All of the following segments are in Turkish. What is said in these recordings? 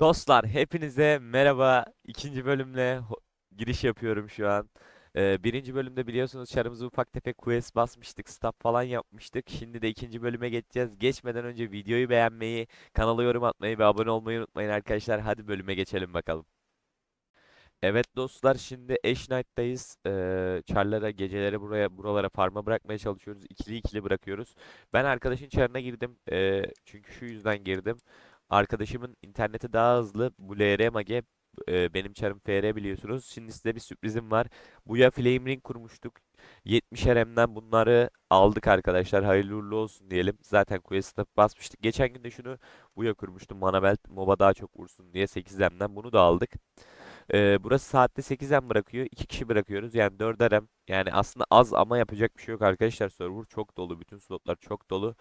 Dostlar hepinize merhaba. İkinci bölümle giriş yapıyorum şu an. Ee, birinci bölümde biliyorsunuz çarımızı ufak tefek quest basmıştık, stop falan yapmıştık. Şimdi de ikinci bölüme geçeceğiz. Geçmeden önce videoyu beğenmeyi, kanala yorum atmayı ve abone olmayı unutmayın arkadaşlar. Hadi bölüme geçelim bakalım. Evet dostlar şimdi Ash Knight'tayız. Ee, çarlara geceleri buraya buralara farma bırakmaya çalışıyoruz. İkili ikili bırakıyoruz. Ben arkadaşın çarına girdim. Ee, çünkü şu yüzden girdim. Arkadaşımın interneti daha hızlı. Bu LR Mage e, benim çarım FR biliyorsunuz. Şimdi size bir sürprizim var. Buya Flame Ring kurmuştuk. 70 RM'den bunları aldık arkadaşlar. Hayırlı uğurlu olsun diyelim. Zaten Quest'e basmıştık. Geçen gün de şunu Buya kurmuştum. Mana Belt MOB'a daha çok vursun diye 8M'den bunu da aldık. Ee, burası saatte 8'den bırakıyor. 2 kişi bırakıyoruz. Yani 4 RM. Yani aslında az ama yapacak bir şey yok arkadaşlar. Server çok dolu. Bütün slotlar çok dolu.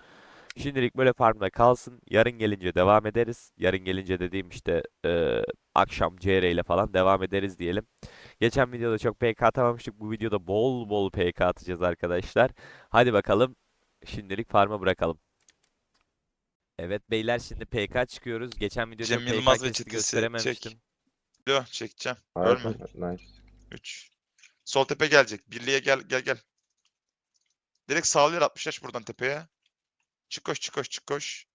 Şimdilik böyle farmda kalsın. Yarın gelince devam ederiz. Yarın gelince dediğim işte e, akşam CR ile falan devam ederiz diyelim. Geçen videoda çok PK atamamıştık. Bu videoda bol bol PK atacağız arkadaşlar. Hadi bakalım. Şimdilik farma bırakalım. Evet beyler şimdi PK çıkıyoruz. Geçen videoda Cem PK Yılmaz ve kesti çetesi gösterememiştim. çek. Lo çekeceğim. Ölme. Nice. 3. Sol tepe gelecek. Birliğe gel gel gel. Direkt sağlıyor 60 yaş buradan tepeye. Çık koş çık koş çık koş.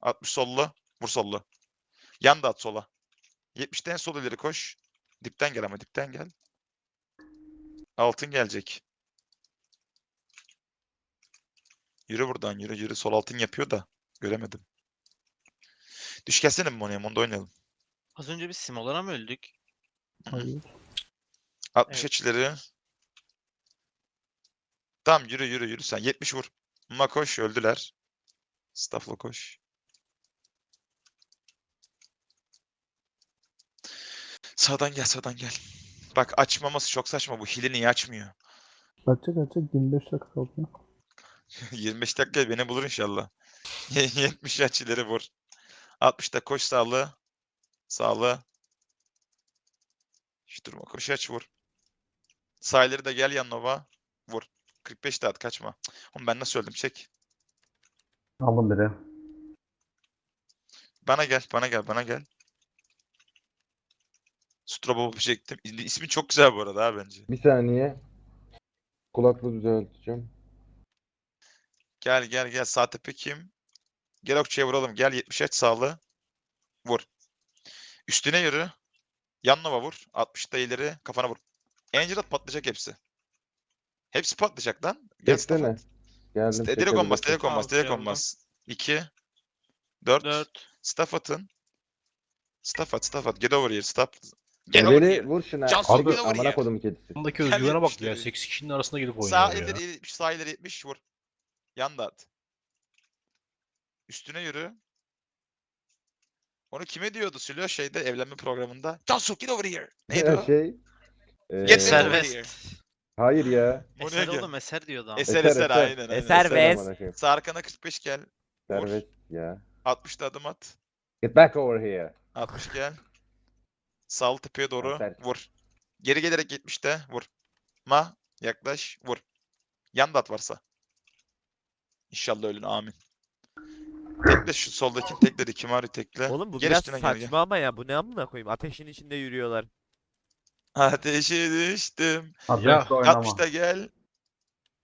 60 sollu. Vur sollu. Yan da at sola. 70'ten sol ileri koş. Dipten gel ama dipten gel. Altın gelecek. Yürü buradan yürü yürü. Sol altın yapıyor da. Göremedim. Düş gelsene mi Mon'ya? Mon'da oynayalım. Az önce biz Simolana mı öldük? Hayır. 60 Evet. açıları. Tamam yürü yürü yürü sen. 70 vur. Ma koş öldüler. Staff'la koş. Sağdan gel sağdan gel. Bak açmaması çok saçma bu. Hili niye açmıyor? Açacak açacak 25 dakika kaldı. 25 dakika beni bulur inşallah. 70 aç ileri vur. 60'da koş sağlı. Sağlı. Hiç durma koş aç vur. Sağ ileri de gel yan Nova. Vur. 45 de at kaçma. Oğlum ben nasıl öldüm çek. Aldım biri. Bana gel, bana gel, bana gel. Strobo çektim. İsmi çok güzel bu arada ha bence. Bir saniye. Kulaklığı düzelteceğim. Gel gel gel. Sağ tepe kim? Gel okçuya vuralım. Gel 70 aç sağlı. Vur. Üstüne yürü. Yan nova vur. 60'da ileri kafana vur. Angel at patlayacak hepsi. Hepsi patlayacak lan. Gel staff Bekleme. Geldim. Direkt olmaz, direkt olmaz, direkt şey oldu. olmaz. 2 4 4. Staff atın. Staff at, staff at. Get over here, stop. Get over here. vur şuna. Cansu, Abi, get over amına kodum kedisi. Bundaki Gel özgüvene bak ya. 8 kişinin arasında gidip oynuyor Sağ ya. ileri 70, sağ ileri 70 vur. Yan da at. Üstüne yürü. Onu kime diyordu Sülyo şeyde evlenme programında? Cansu get over here. Neydi o? şey. eee, Get Eser over here. Hayır ya. O Eser ne oğlum Eser diyordu ama. Eser Eser, eser, eser. aynen aynen. Eser eser. West. Amına koyayım. Sağ arkana 45 gel. Servet ya. 60'da adım at. Get back over here. 60 gel. Sağ tepeye doğru Aferin. vur. Geri gelerek 70'te vur. Ma yaklaş vur. Yan da at varsa. İnşallah ölün amin. Tekle şu soldaki tekledi. Kimari tekle. Oğlum bu Gel biraz üstüne gel, gel. saçma ama ya. Bu ne amına koyayım? Ateşin içinde yürüyorlar. Ateşe düştüm. Ya, Ateşle oynama. 60'ta gel.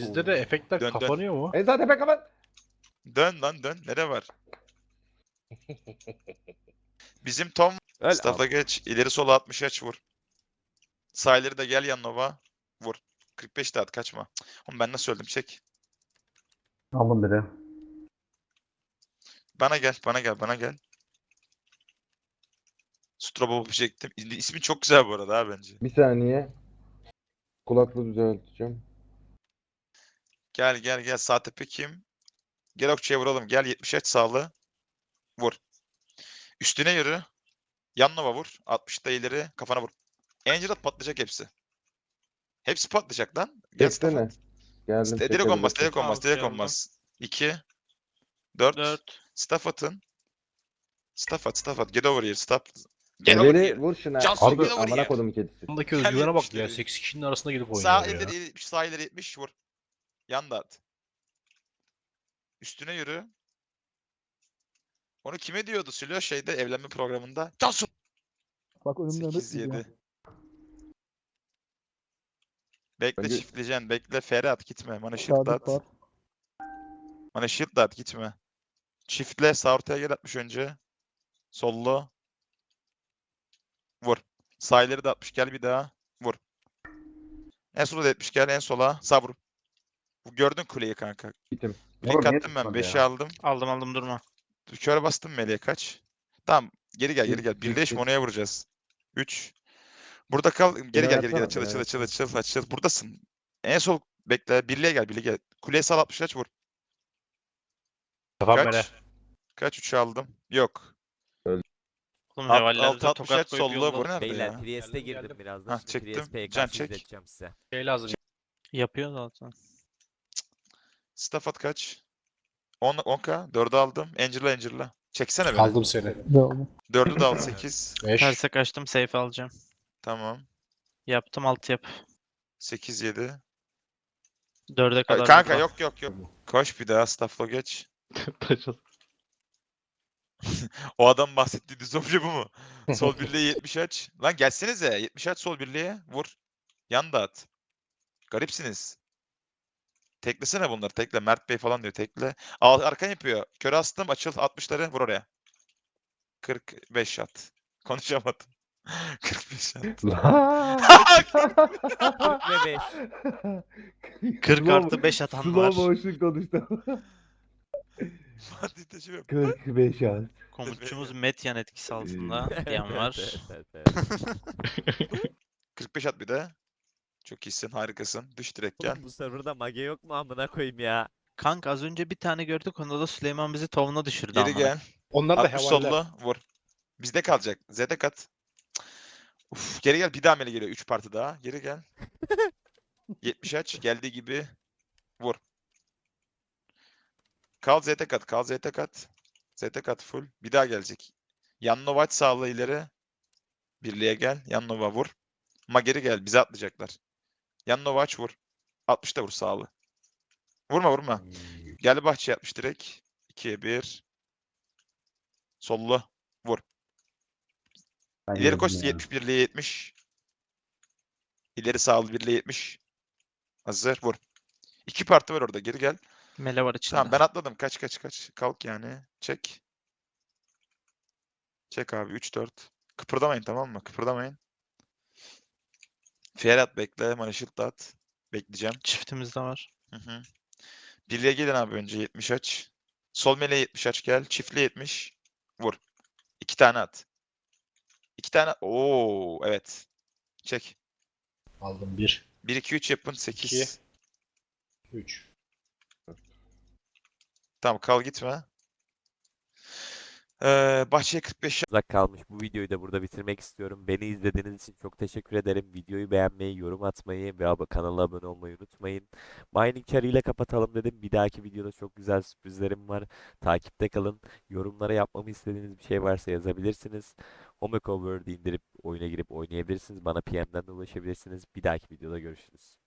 Bizde de efektler Dön, dön. kapanıyor mu? En sağ tepe kapat. Dön lan dön. Nere var? Bizim Tom Öl. staff'a geç. İleri sola 60 aç vur. Sağ ileri de gel yan Nova. Vur. 45 de at kaçma. Cık, Oğlum ben nasıl öldüm çek. Aldım biri. Bana gel, bana gel, bana gel. Strobo çektim. İsmi çok güzel bu arada ha bence. Bir saniye. Kulaklığı düzelteceğim. Gel gel gel. Sağ tepe kim? Gel okçuya vuralım. Gel 70 aç sağlı. Vur. Üstüne yürü. Yan nova vur. 60'da ileri kafana vur. Angel at patlayacak hepsi. Hepsi patlayacak lan. Gel staff Bekleme. at. Geldim. Direkt olmaz, çekebilirsin. direkt olmaz, direkt şey oldu. olmaz. 2 4 4. Staff atın. Staff at, staff at. Get over here, stop. İleri here. vur şuna. Cansu, Abi, get over amına here. kodum kedisi. Gel özgüvene bak ya. yetmişleri. 8 kişinin arasında gidip oynuyor Sağ ya. ileri 70, sağ ileri 70 vur. Yan da at. Üstüne yürü. Onu kime diyordu Sülyo şeyde evlenme programında? Cansu. Bak önümde 8 gidiyor. 7. Bekle Bence- çiftleyeceksin. Bekle Ferhat gitme. Bana shield Sadık at. var. Bana shield at gitme. Çiftle sağ ortaya gel atmış önce. Sollu. Sağ de atmış gel bir daha. Vur. En sola da etmiş gel en sola. Sağ vur. Bu Gördün kuleyi kanka. Gittim. Link Oğlum niye attım ben. tutmadı 5'i ya? aldım. Aldım aldım durma. Köre bastım meleğe kaç. Tamam. Geri gel geri gel. bir- Birleş bir- Mono'ya vuracağız. 3. Burada kal. Geri gel geri gel. Açıl açıl açıl açıl açıl. Buradasın. En sol bekle. Birliğe gel birliğe gel. Kuleye sal 60 aç vur. Kafam böyle. Kaç? Kaç 3 aldım? Yok. Oğlum Alt- Hevaller'de altı altmış tokat aç, koyup sollu vur. yolladım. Nerede Beyler ya? Priest'e Geldim, girdim geldim. birazdan. Hah, Şimdi çektim. Priest Can PK'sı çek. izleteceğim size. Şey lazım. Yapıyor zaten. Stafford kaç? 10 10k. 4'ü aldım. Angel'a Angel'a. Çeksene beni. Aldım seni. Oldu? 4'ü de al 8. 5. Terse kaçtım safe alacağım. Tamam. Yaptım alt yap. 8 7. 4'e kadar. Kanka yok yok yok. Koş bir daha staffla geç. O adam bahsettiği düz obje bu mu? Sol birliğe 70 aç. Lan gelsenize 70 aç sol birliğe vur. Yan da at. Garipsiniz. Teklesene bunları tekle. Mert Bey falan diyor tekle. Al, arkan yapıyor. Köre astım açıl 60'ları vur oraya. 45 at. Konuşamadım. 45 at. 40 ve 5. 40 artı 5 atan var. Slow motion konuştum. Fatih Teşekkür 45 az. Komutçumuz Metyan etkisi altında diyen var. evet, evet, evet. 45 at bir de. Çok iyisin, harikasın. Düş direkt gel. Oğlum bu serverda mage yok mu amına koyayım ya? Kanka az önce bir tane gördük onda da Süleyman bizi tovuna düşürdü Geri amına. gel. Onlar da 60 hevaller. sollu vur. Bizde kalacak. Z'de kat. Uf, geri gel. Bir daha mele geliyor. 3 parti daha. Geri gel. 70 aç. Geldiği gibi vur. Kal Z'de kat. Kal Z'de kat. Z'de kat full. Bir daha gelecek. Yan aç sağla ileri. Birliğe gel. Yan Nova vur. Ama geri gel. Bize atlayacaklar. Yan aç vur. 60 da vur sağlı. Vurma vurma. Gel bahçeye atmış direkt. 2'ye 1. Sollu. Ben İleri koş ya. 71'liğe 70. İleri sağlı 1'liğe 70. Hazır vur. İki parti var orada geri gel. Mele var içinde. Tamam ben atladım. Kaç kaç kaç. Kalk yani. Çek. Çek abi 3-4. Kıpırdamayın tamam mı? Kıpırdamayın. Ferhat bekle. Bana shield at. Bekleyeceğim. Çiftimiz de var. Hı hı. Birliğe gelin abi önce 70 aç. Sol meleğe 70 aç gel. Çiftli 70. Vur. İki tane at. İki tane. Oo evet. Çek. Aldım 1. 1 2 3 yapın 8. 3. Tamam kal gitme. Ee, bahçeye 45 Uzak kalmış bu videoyu da burada bitirmek istiyorum. Beni izlediğiniz için çok teşekkür ederim. Videoyu beğenmeyi, yorum atmayı ve kanala abone olmayı unutmayın. Mining ile kapatalım dedim. Bir dahaki videoda çok güzel sürprizlerim var. Takipte kalın. Yorumlara yapmamı istediğiniz bir şey varsa yazabilirsiniz. Home indirip oyuna girip oynayabilirsiniz. Bana PM'den de ulaşabilirsiniz. Bir dahaki videoda görüşürüz.